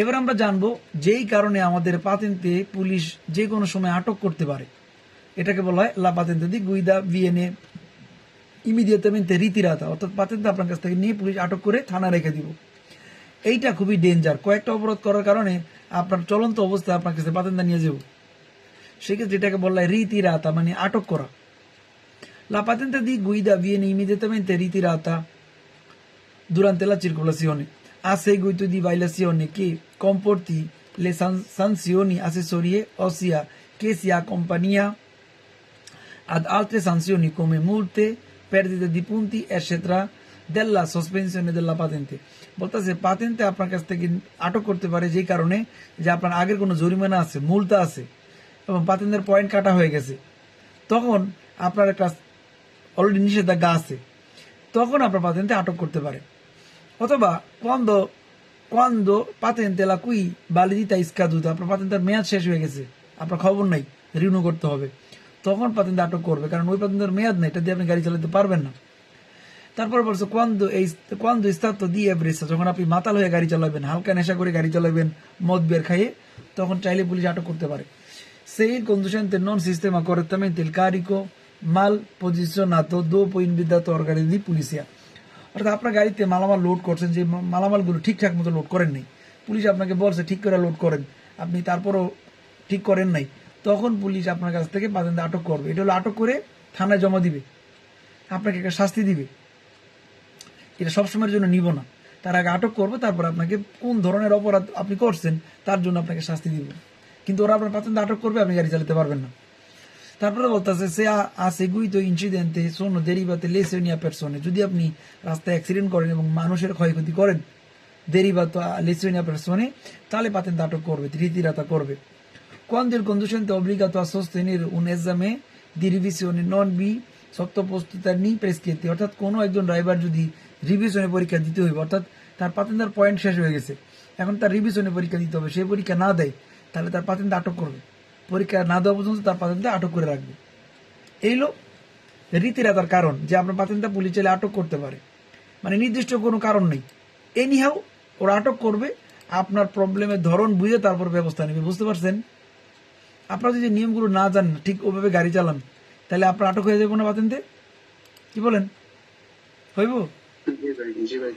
এবার আমরা জানব যেই কারণে আমাদের পাতেন্তে পুলিশ যে কোনো সময় আটক করতে পারে। এটাকে বলা হয় লা পাতেন্তে দি গুইদা ভিয়েনে ইমিডিয়েটমেন্টে রীতিরাতা। অর্থাৎ পাতেন্তে আপনার কাছ থেকে নিয়ে পুলিশ আটক করে থানা রেখে দিব। এইটা খুবই ডেঞ্জার। কয়েকটা অবরোধ করার কারণে আপনার চলন্ত অবস্থায় আপনার কাছে পাতেন্তা নিয়ে যাব। সেক্ষেত্রে এটাকে বলা হয় রীতিরাতা মানে আটক করা। La patente di guida viene immediatamente ritirata durante la circolazione a seguito di violazione che comporti le san- sanzioni accessorie, ossia che si accompagna ad altre sanzioni come multe, perdite di punti, eccetera, della sospensione della patente. বলতেছে পাতেন্টে আপনার কাছ থেকে আটক করতে পারে যে কারণে যে আপনার আগের কোনো জরিমানা আছে মূলতা আছে এবং পাতেন্টের পয়েন্ট কাটা হয়ে গেছে তখন আপনার একটা অলরেডি নিষেধাজ্ঞা আছে তখন আপনার পাতেন্টে আটক করতে পারে অথবা quando quando patente la cui validità è scaduta আপনার পাতেন্টের মেয়াদ শেষ হয়ে গেছে। আপনার খবর নাই রিনিউ করতে হবে। তখন পাতেন্ট আটক করবে, কারণ ওই পাতেন্টের মেয়াদ নেই, এটা দিয়ে আপনি গাড়ি চালাতে পারবেন না। তারপর বলছে কোয়ান্দ এই কোয়ান্দ স্থাত্ত দিয়ে এভরেস্ট যখন আপনি মাতাল হয়ে গাড়ি চালাবেন, হালকা নেশা করে গাড়ি চালাবেন, মদ বের খাইয়ে, তখন চাইলে পুলিশ আটক করতে পারে। সেই conducente non sistema correttamente il carico mal posizionato dopo invitato organi di polizia অর্থাৎ আপনার গাড়িতে মালামাল লোড করছেন, যে মালামালগুলো ঠিকঠাক মতো লোড করেন নাই। পুলিশ আপনাকে বলছে, ঠিক করে লোড করেন। আপনি তারপরও ঠিক করেন নাই। তখন পুলিশ আপনার কাছ থেকে পাতেন্তে আটক করবে। এটা হলো আটক করে থানায় জমা দিবে। আপনাকে একটা শাস্তি দিবে। এটা সবসময়ের জন্য নিব না। তার আগে আটক করব, তারপর আপনাকে কোন ধরনের অপরাধ আপনি করছেন, তার জন্য আপনাকে শাস্তি দিব। কিন্তু ওরা আপনার পাতেন্তে আটক করবে, আপনি গাড়ি চালাতে পারবেন না। তারপরে বলতেছে সে seguito incidente, sono derivate lesioni a persone. যদি আপনি রাস্তায় অ্যাক্সিডেন্ট করেন এবং মানুষের ক্ষয়ক্ষতি করেন lesioni a persone তাহলে পাতেন্তে আটক করবে রীতিরাতা করবে quando il conducente è obbligato a un esame di revisione non vi sottoposto ni prescritti অর্থাৎ কোনো একজন ড্রাইভার যদি রিভিশনে পরীক্ষা দিতে হইবে অর্থাৎ তার পাতেন্দার পয়েন্ট শেষ হয়ে গেছে এখন তার রিভিশনে পরীক্ষা দিতে হবে সেই পরীক্ষা না দেয় তাহলে তার পাতেন্তে আটক করবে পরীক্ষা না দেওয়া পর্যন্ত তার পাতেন্তে আটক করে রাখবে। এই হলো রীতিরাতার কারণ যে আপনার পাতেন্তা পুলিশ চাইলে আটক করতে পারে। মানে নির্দিষ্ট কোনো কারণ নেই। এনিহাও ওরা আটক করবে, আপনার প্রবলেমের ধরন বুঝে তারপর ব্যবস্থা নেবে, বুঝতে পারছেন? আপনারা যদি নিয়মগুলো না জানেন ঠিক ওভাবে গাড়ি চালান, তাহলে আপনার আটক হয়ে যাবে না পাতেন্তে কি বলেন? হইব? জি ভাই।